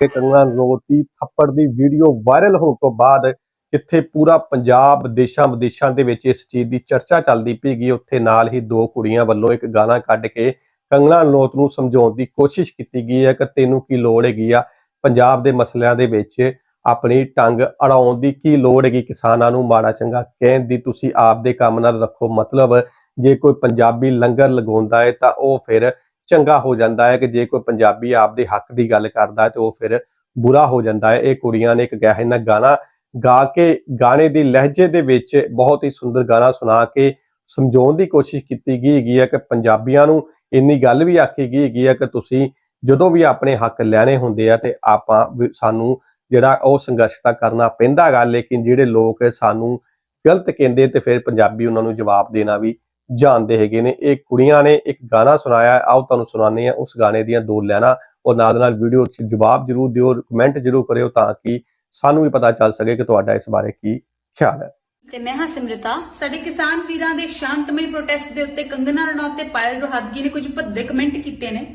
ਕਿ ਕੰਗਨਾ ਰਣੌਤ ਥੱਪੜ ਦੀ video viral ਹੋਣ ਤੋਂ ਬਾਅਦ ਜਿੱਥੇ ਪੂਰਾ ਪੰਜਾਬ ਦੇਸ਼ਾਂ ਵਿਦੇਸ਼ਾਂ ਦੇ ਵਿੱਚ ਇਸ ਚੀਜ਼ ਦੀ ਚਰਚਾ ਚੱਲਦੀ ਪਈਗੀ ਉੱਥੇ ਨਾਲ ਹੀ ਦੋ ਕੁੜੀਆਂ ਵੱਲੋਂ ਇੱਕ ਗਾਣਾ ਕੱਢ ਕੇ ਕੰਗਣਾ ਰਣੌਤ ਨੂੰ ਸਮਝਾਉਣ ਦੀ ਕੋਸ਼ਿਸ਼ ਕੀਤੀ ਗਈ ਹੈ ਕਿ ਤੈਨੂੰ ਕੀ ਲੋੜ ਹੈਗੀ ਆ? ਪੰਜਾਬ ਦੇ ਮਸਲਿਆਂ ਦੇ ਵਿੱਚ ਆਪਣੀ ਟੰਗ ਅੜਾਉਣ ਦੀ ਕੀ ਲੋੜ ਹੈਗੀ? ਕਿਸਾਨਾਂ ਨੂੰ ਮਾੜਾ ਚੰਗਾ ਕਹਿਣ ਦੀ ਤੁਸੀਂ ਆਪ ਦੇ ਕੰਮ ਨਾਲ ਰੱਖੋ। ਮਤਲਬ ਜੇ ਕੋਈ ਪੰਜਾਬੀ ਲੰਗਰ ਲਗਾਉਂਦਾ ਹੈ ਤਾਂ ਉਹ ਫਿਰ ਚੰਗਾ ਹੋ ਜਾਂਦਾ ਹੈ ਕਿ ਜੇ ਕੋਈ ਪੰਜਾਬੀ ਆਪਦੇ ਹੱਕ ਦੀ ਗੱਲ ਕਰਦਾ ਹੈ ਤੇ ਉਹ ਫਿਰ ਬੁਰਾ ਹੋ ਜਾਂਦਾ ਹੈ। ਇਹ ਕੁੜੀਆਂ ਨੇ ਇੱਕ ਗਹਿਨਾ ਗਾਣਾ ਗਾ ਕੇ, ਗਾਣੇ ਦੀ ਲਹਿਜੇ ਦੇ ਵਿੱਚ ਬਹੁਤ ਹੀ ਸੁੰਦਰ ਗਾਣਾ ਸੁਣਾ ਕੇ ਸਮਝਾਉਣ ਦੀ ਕੋਸ਼ਿਸ਼ ਕੀਤੀ ਗਈ ਹੈਗੀ ਹੈ ਕਿ ਪੰਜਾਬੀਆਂ ਨੂੰ ਇੰਨੀ ਗੱਲ ਵੀ ਆਖੀ ਗਈ ਹੈਗੀ ਹੈ ਕਿ ਤੁਸੀਂ ਜਦੋਂ ਵੀ ਆਪਣੇ ਹੱਕ ਲੈਣੇ ਹੁੰਦੇ ਆ ਤੇ ਆਪਾਂ ਵੀ- ਸਾਨੂੰ ਜਿਹੜਾ ਉਹ ਸੰਘਰਸ਼ ਤਾਂ ਕਰਨਾ ਪੈਂਦਾ ਹੈਗਾ ਲੇਕਿਨ ਜਿਹੜੇ ਲੋਕ ਸਾਨੂੰ ਗਲਤ ਕਹਿੰਦੇ ਤੇ ਫਿਰ ਪੰਜਾਬੀ ਉਹਨਾਂ ਨੂੰ ਜਵਾਬ ਦੇਣਾ ਵੀ ਜਾਣਦੇ ਹੈਗੇ ਨੇ। ਇਹ ਕੁੜੀਆਂ ਨੇ ਇੱਕ ਗਾਣਾ ਸੁਣਾਇਆ ਆਓ ਤੁਹਾਨੂੰ ਸੁਣਾਉਂਦੇ ਆ ਉਸ ਗਾਣੇ ਦੀਆਂ ਦੋ ਲਾਈਨਾਂ। ਔਰ ਨਾਲ ਨਾਲ ਵੀਡੀਓ 'ਚ ਜਵਾਬ ਜਰੂਰ ਦਿਓ ਕਮੈਂਟ ਜਰੂਰ ਕਰਿਓ ਤਾਂ ਕਿ ਸਾਨੂੰ ਵੀ ਪਤਾ ਚੱਲ ਸਕੇ ਕਿ ਤੁਹਾਡਾ ਇਸ ਬਾਰੇ ਕੀ ਖਿਆਲ ਹੈ। ਤੇ ਮੈਂ ਹਾਂ ਸਿਮਰਤਾ। ਸਾਡੇ ਕਿਸਾਨ ਵੀਰਾਂ ਦੇ ਸ਼ਾਂਤਮਈ ਪ੍ਰੋਟੈਸਟ ਦੇ ਉੱਤੇ ਕੰਗਨਾ ਰਣੌਤ ਤੇ ਪਾਇਲ ਰੋਹਤਗੀ ਨੇ ਕੁਝ ਭੱਦੇ ਕਮੈਂਟ ਕੀਤੇ ਨੇ।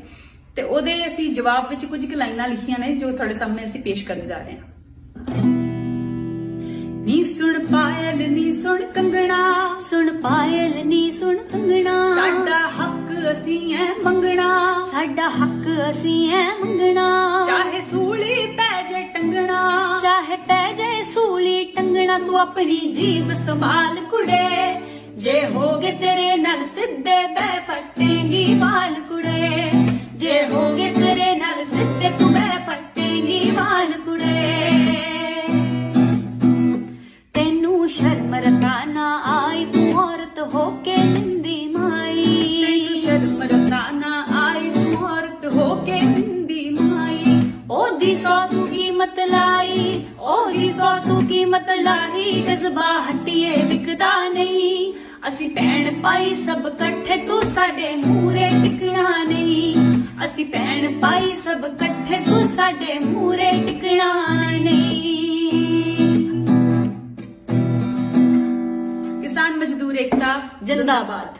ਤੇ ਉਹਦੇ ਅਸੀਂ ਜਵਾਬ ਵਿੱਚ ਕੁਝ ਕੁ ਲਾਈਨਾਂ ਲਿਖੀਆਂ ਨੇ ਜੋ ਤੁਹਾਡੇ ਸਾਹਮਣੇ ਅਸੀਂ ਪੇਸ਼ ਕਰਨ ਜਾ ਰਹੇ ਹਾਂ। ਨੀ ਸੁਣ ਪਾਇਲ ਨੀ ਸੁਣ ਕੰਗਣਾ। ਸੁਣ ਪਾਇਲ ਨੀ ਸੁਣ ਕੰਗਣਾ। ਸਾਡਾ ਹੱਕ ਅਸੀਂ ਐ ਮੰਗਣਾ। ਸਾਡਾ ਹੱਕ ਅਸੀਂ ਐ ਮੰਗਣਾ। ਚਾਹੇ ਸੂਲੀ ਪੈ ਜੇ ਟੰਗਣਾ। ਚਾਹੇ ਪੈ ਜਾਏ ਸੂਲੀ ਟੰਗਣਾ ਤੂੰ ਆਪਣੀ ਜੀਬ ਸੰਭਾਲ ਕੁੜੇ। ਜੇ ਹੋਗੇ ਤੇਰੇ ਤੂੰ ਔਰਤ ਹੋ ਕੇ ਨਿੰਦੀ ਮਾਈ। ਤੈਨੂੰ ਸ਼ਰਮ ਰਤਾ ਨਾ ਆਈ ਤੂੰ ਔਰਤ ਹੋ ਕੇ ਨਿੰਦੀ ਮਾਈ। ਉਹਦੀ ਸੌ ਤੂੰ ਕੀਮਤ ਲਾਈ ਉਹਦੀ ਸੌ ਤੂੰ ਕੀਮਤ ਲਾਈ ਜਜ਼ਬਾ ਹਟੀਏ ਵਿਕਦਾ ਨਹੀਂ। ਅਸੀਂ ਭੈਣ ਭਾਈ ਸਭ ਇਕੱਠੇ ਤੂੰ ਸਾਡੇ ਮੂਰੇ ਟਿਕਣਾ ਨਹੀਂ। ਅਸੀਂ ਭੈਣ ਭਾਈ ਸਭ ਇਕੱਠੇ ਤੂੰ ਸਾਡੇ ਮੂਰੇ ਟਿਕਣਾ ਕਿਸਾਨ ਏਕਤਾ ਜਿੰਦਾਬਾਦ।